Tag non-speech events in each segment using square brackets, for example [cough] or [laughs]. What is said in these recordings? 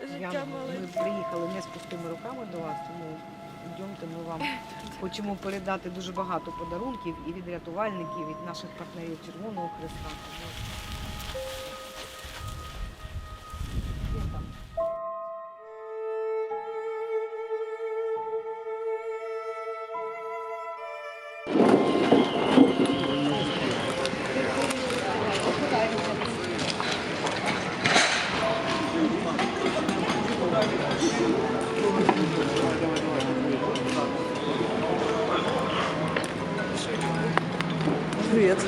життя мале. ми приїхали не з пустими руками до вас, тому йдемте, ми вам хочемо передати дуже багато подарунків і від рятувальників, і від наших партнерів Червоного Хреста. Привет.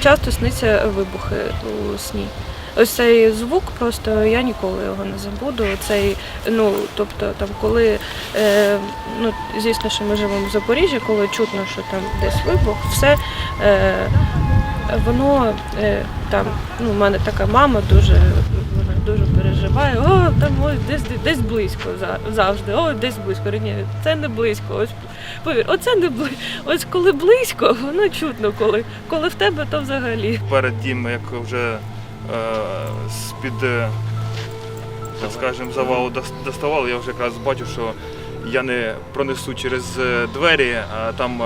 Часто сниться вибухи у сні. Ось цей звук, просто я ніколи його не забуду. Цей, ну, тобто, там, коли, е, ну, звісно, що ми живемо в Запоріжжі, коли чутно, що там десь вибух, все е, воно е, там, ну, у мене така мама дуже, вона дуже переживає, о, там ось десь, десь близько завжди, о, десь близько. Ні, це не близько. Ось повір, оце не близько. Ось коли близько, воно чутно, коли, коли в тебе, то взагалі. перед тим, як вже з-під, е, так скажемо, завалу дос- доставали, я вже якраз бачу, що я не пронесу через е, двері, а там е,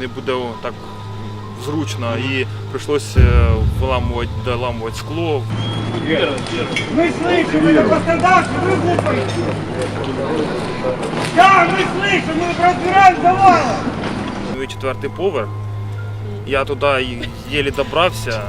не буде так зручно. І прийшлося виламувати, доламувати скло. Мы слышим, это пострадавший, вы глупые! Да, мы слышим, мы разбираем завалы! Ну і четвертий поверх. Я туди єлі добрався.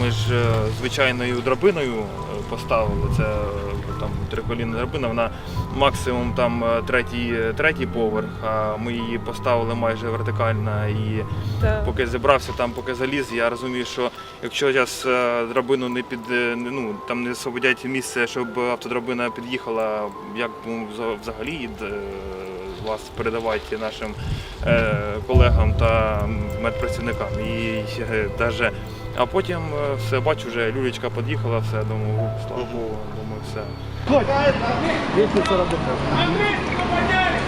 Ми ж е, звичайною драбиною е, поставили. Це е, там триколінна драбина, вона максимум там третій, третій поверх, а ми її поставили майже вертикально. І Так. поки зібрався там, поки заліз, я розумію, що якщо зараз драбину не під ну там не освободять місце, щоб автодрабина під'їхала, як ну, взагалі вас передавати нашим е, колегам та медпрацівникам. І е, даже, а потім е, все бачу, вже люлечка під'їхала, все думаю, «Ух, слава Богу, думаю, все. Андрей, попадали!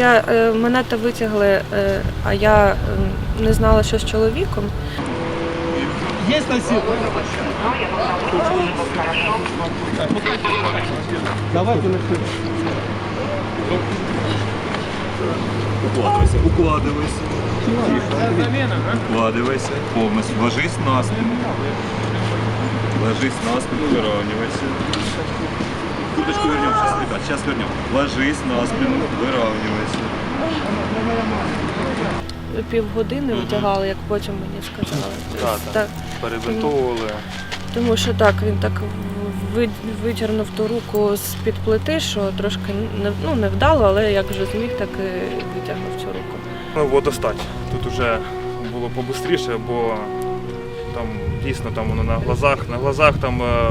Я, е, мене та витягли, е, а я е, не знала, що з чоловіком. Есть носилка? Давайте носилку. Укладывайся, укладывайся. Тихо. Укладывайся. Полностью. Ложись на спину. Ложись на спину, выравнивайся. Вернем сейчас. Вернем. Ложись на спину, выравнивайся. Півгодини витягали, як потім мені сказали. Так, так. Так, Перебинтовували. тому що так, він так витягнув ту руку з-під плити, що трошки не, ну, не вдало, але як вже зміг, так і витягнув цю руку. Ну, було достать. Тут вже було побистріше, бо там дійсно там воно на глазах, на глазах там е,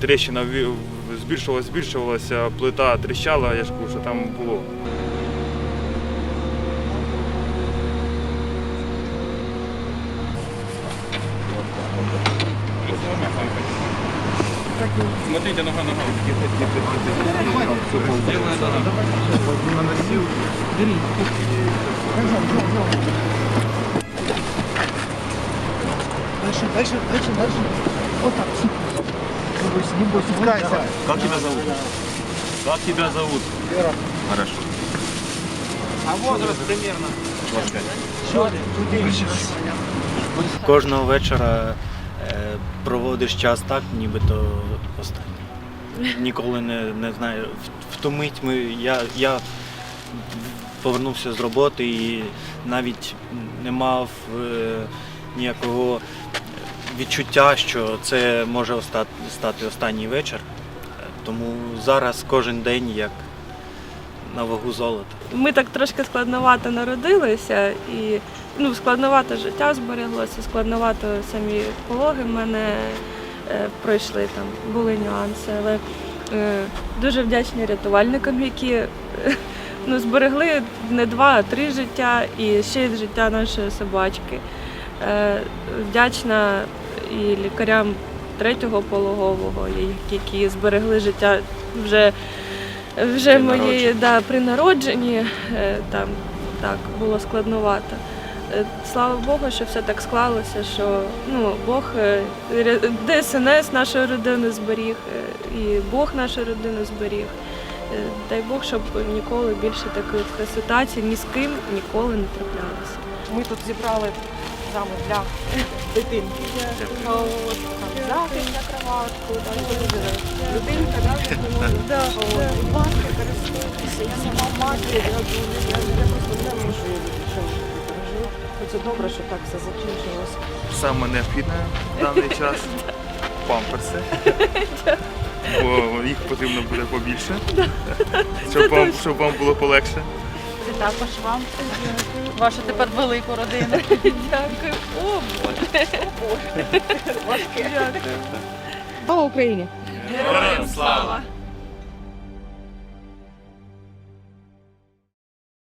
тріщина ві- збільшувалася, збільшувалася, плита тріщала, я ж кажу, що там було. смотрите нога Дальше, дальше, дальше, дальше. Вот так. Не бойся, пускайся. Как тебя зовут? Как тебя зовут? Вера. Хорошо. А возраст примерно? 25. Кожного вечора е, проводиш час так, нібито останній. Ніколи не, не знаю. В, в ту мить ми, я, я повернувся з роботи і навіть не мав е, ніякого відчуття, що це може стати останній вечір. Тому зараз кожен день як на вагу золота. Ми так трошки складновато народилися, і ну, складновато життя збереглося, складновато самі пологи в мене е, пройшли там, були нюанси, але е, дуже вдячні рятувальникам, які е, ну, зберегли не два, а три життя і ще й життя нашої собачки. Е, вдячна і лікарям третього пологового, які зберегли життя вже, вже народженні. да, при народженні. Е, Там так було складновато. Е, Слава Богу, що все так склалося, що ну, Бог е, ДСНС нашу родину зберіг, і Бог нашу родину зберіг. Дай Бог, щоб ніколи більше таких ситуацій ні з ким ніколи не траплялося. Ми тут зібрали саме для дитинки. От, там захист на кроватку, там людинка, да? Да, Будь. Я сама мати, я, я, я просто не можу. Ну, Це добре, що так все закінчилось. Саме необхідне в даний час [laughs] памперси. [laughs] Бо їх потрібно буде побільше, щоб вам, щоб вам було полегше. Це також вам. Вашу тепер велику родину. [laughs] Дякую. О, Боже. О, Боже. Дякую. Слава Україні! Героям слава!